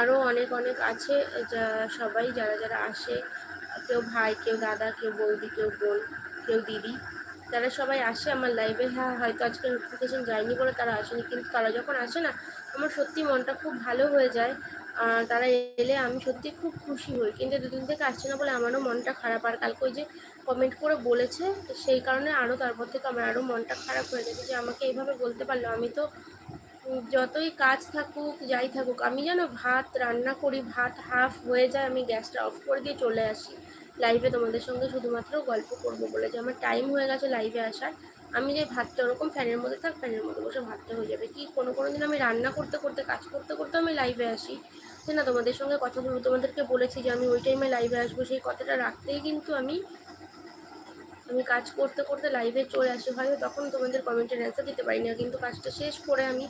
আরও অনেক অনেক আছে, যা সবাই যারা যারা আসে, কেউ ভাই, কেউ দাদা, কেউ বৌদি, কেউ বোন, কেউ দিদি, তারা সবাই আসে আমার লাইভে হ্যাঁ হয়তো আজকে নোটিফিকেশান যায়নি বলে তারা আসেনি, কিন্তু তারা যখন আসে না, আমার সত্যি মনটা খুব ভালো হয়ে যায়। তারা এলে আমি সত্যি খুব খুশি হই, কিন্তু দুদিন থেকে আসছে না বলে আমারও মনটা খারাপ। আর কালকে ওই যে কমেন্ট করে বলেছে সেই কারণে আরও তারপর থেকে আমার আরও মনটা খারাপ হয়ে গেছে যে আমাকে এইভাবে বলতে পারল। আমি তো যতই কাজ থাকুক, যাই থাকুক, আমি যেন ভাত রান্না করি, ভাত হাফ হয়ে যায়, আমি গ্যাসটা অফ করে দিয়ে চলে আসি। লাইভে তোমাদের সঙ্গে শুধুমাত্র গল্প করব বলে যে আমার টাইম হয়ে গেছে লাইভে আসার। আমি যে ভাতটা ওরকম ফ্যানের মধ্যে থাক, ফ্যানের মধ্যে বসে ভাতটা হয়ে যাবে। কি কোনো কোনো দিন আমি রান্না করতে করতে, কাজ করতে করতে আমি লাইভে আসি। যে না? তোমাদের সঙ্গে কথা বলব, তোমাদেরকে বলেছি যে আমি ওই টাইমে লাইভে আসব, সেই কথাটা রাখতেই কিন্তু আমি আমি কাজ করতে করতে লাইভে চলে আসি। হয়তো তখন তোমাদের কমেন্টের অ্যান্সার দিতে পারি না কিন্তু কাজটা শেষ করে আমি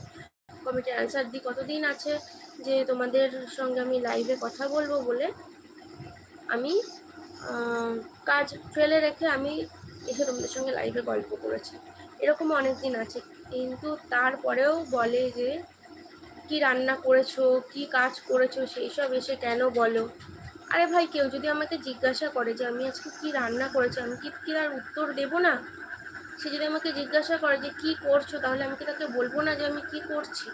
কমেন্টের অ্যান্সার দিই। কতদিন আছে যে তোমাদের সঙ্গে আমি লাইভে কথা বলব বলে? আমি কাজ ফেলে রেখে আমি এসে তোমাদের সঙ্গে লাইভে গল্প করেছি। এরকম অনেক দিন আছে। কিন্তু তারপরেও বলে যে, কি রান্না করেছ, কি কাজ করেছ, সেই সব এসে কেন বলো? আরে ভাই, কেউ যদি আমাকে জিজ্ঞাসা করে যে আমি আজকে কি রান্না করেছি, আমি কি কি আর উত্তর দেবো না? সে যদি আমাকে জিজ্ঞাসা করে যে কি করছ, তাহলে আমি কি তাকে বলব না যে আমি কি করছি?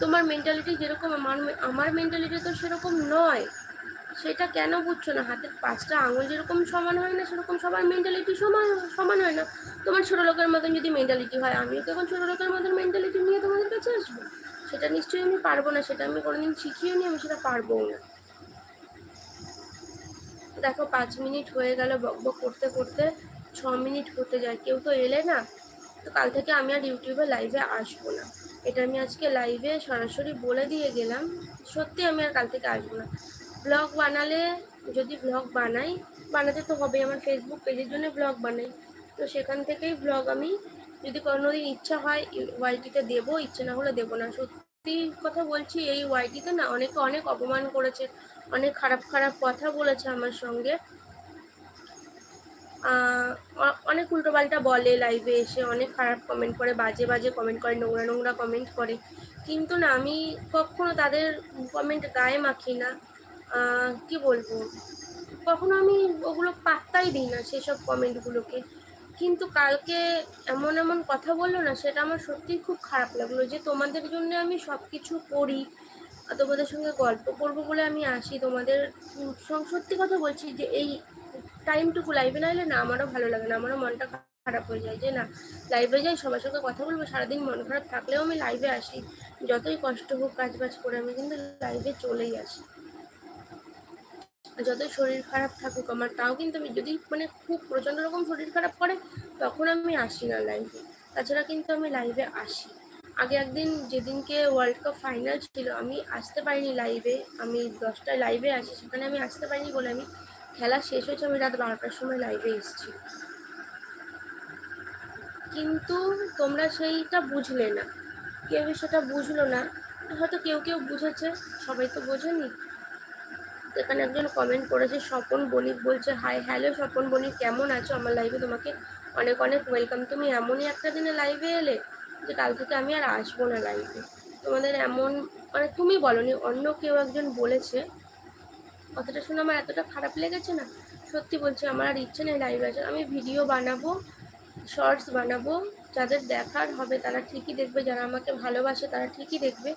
তোমার মেন্টালিটি যেরকম, আমার আমার মেন্টালিটি তো সেরকম নয়। সেটা কেন বুঝছ না? হাতের পাঁচটা আঙুল যেরকম সমান হয় না, সেরকম সবার মেন্টালিটি সমান সমান হয় না। তোমার ছোটো লোকের মতন যদি মেন্টালিটি হয়, আমিও তখন ছোটো লোকের মতন মেন্টালিটি নিয়ে তোমাদের কাছে আসব। সেটা নিশ্চয়ই আমি পারব না, সেটা আমি কোনোদিন শিখিও নি আমি সেটা পারবোও না। দেখো পাঁচ মিনিট হয়ে গেল বক বক করতে করতে, ছ মিনিট হতে যায়, কেউ তো এলে না। তো কাল থেকে আমি আর ইউটিউবে লাইভে আসব না। এটা আমি আজকে লাইভে সরাসরি বলে দিয়ে গেলাম, সত্যি আমি আর কাল থেকে আসব না। ব্লগ বানালে যদি ব্লগ বানাই, বানাতে তো হবে আমার ফেসবুক পেজের জন্য ব্লগ বানাই। তো সেখান থেকেই ব্লগ আমি যদি কোনোদিন ইচ্ছা হয় ওয়াইটিতে দেবো, ইচ্ছে না হলে দেবো না, সত্যি। কথা বলছি, এই ওয়াইটিতে না অনেকে অনেক অপমান করেছে, অনেক খারাপ খারাপ কথা বলেছে আমার সঙ্গে। অনেক উল্টোপাল্টা বলে লাইভে এসে, অনেক খারাপ কমেন্ট করে, বাজে বাজে কমেন্ট করে, নোংরা নোংরা কমেন্ট করে। কিন্তু না আমি কখনো তাদের কমেন্ট গায়ে মাখি না। কি বলব? কখনো আমি ওগুলো পাত্তাই দিই না সেসব কমেন্টগুলোকে কিন্তু কালকে এমন এমন কথা বলল না, সেটা আমার সত্যিই খুব খারাপ লাগল যে তোমাদের জন্য আমি সব কিছু করি তোমাদের সঙ্গে গল্প করব বলে আমি আসি। তোমাদের সত্যি কথা বলছি যে এই টাইমটুকু লাইভে না এলে না আমারও ভালো লাগে না, আমারও মনটা খারাপ হয়ে যায় যে না লাইভে যাই, সবার সঙ্গে কথা বলব, সারাদিন মন খারাপ থাকলেও আমি লাইভে আসি। যতই কষ্ট হোক কাজ বাজ করে আমি কিন্তু লাইভে চলেই আসি। যতই শরীর খারাপ থাকুক আমার, তাও কিন্তু আমি যদি মানে খুব প্রচণ্ড রকম শরীর খারাপ করে, তখন আমি আসি না লাইভে তাছাড়া কিন্তু আমি লাইভে আসি। আগে একদিন যেদিনকে ওয়ার্ল্ড কাপ ফাইনাল ছিল, আমি আসতে পারিনি লাইভে আমি দশটায় লাইভে আসি, সেখানে আমি আসতে পারিনি বলে আমি খেলা শেষ হয়েছে, আমি রাত বারোটার সময় লাইভে এসেছি। কিন্তু তোমরা সেইটা বুঝলে না। কেউ সেটা বুঝলো না। হয়তো কেউ কেউ বুঝেছে, সবাই তো বোঝেনি। এখানে একজন কমেন্ট করেছে, স্বপন বণিক বলছে হাই হ্যালো স্বপন বণিক, কেমন আছো? আমার লাইভে তোমাকে অনেক অনেক ওয়েলকাম তুমি এমনই একটা দিনে লাইভে এলে যে কাল থেকে আমি আর আসব না লাইভে তোমাদের এমন মানে তুমি বলনি, অন্য কেউ একজন বলেছে। কথাটা শুনে আমার এতটা খারাপ লেগেছে না? সত্যি বলছি, আমার আর ইচ্ছে নেই লাইভে আসার। আমি ভিডিও বানাবো শর্টস বানাবো, যাদের দেখার হবে তারা ঠিকই দেখবে, যারা আমাকে ভালোবাসে তারা ঠিকই দেখবে।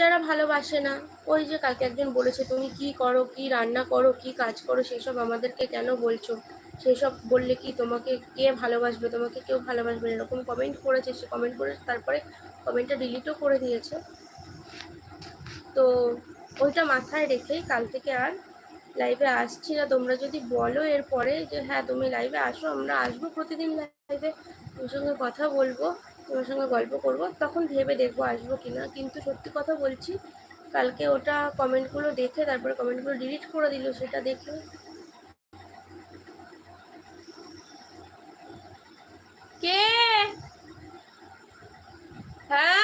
যারা ভালোবাসে না, ওই যে কালকে একজন বলেছে, তুমি কি করো, কি রান্না করো, কি কাজ করো, সেসব আমাদেরকে কেন বলছো? সেই সব বললে কি তোমাকে কে ভালোবাসবে, তোমাকে কেউ ভালোবাসবে এরকম কমেন্ট করেছে, সে কমেন্ট করে তারপরে কমেন্টটা ডিলিটও করে দিয়েছে। তো ওইটা মাথায় রেখেই কাল থেকে আর লাইভে আসছি না। তোমরা যদি বলো এরপরে যে হ্যাঁ তুমি লাইভে আসো, আমরা আসব প্রতিদিন লাইভে তোমার সঙ্গে কথা বলব। তোমার সঙ্গে গল্প করব, তখন ভেবে দেখব আসব কি না কিন্তু সত্যি কথা বলছি, কালকে ওটা কমেন্টগুলো দেখে, তারপরে কমেন্টগুলো ডিলিট করে দিল, সেটা দেখে। কে? হ্যাঁ?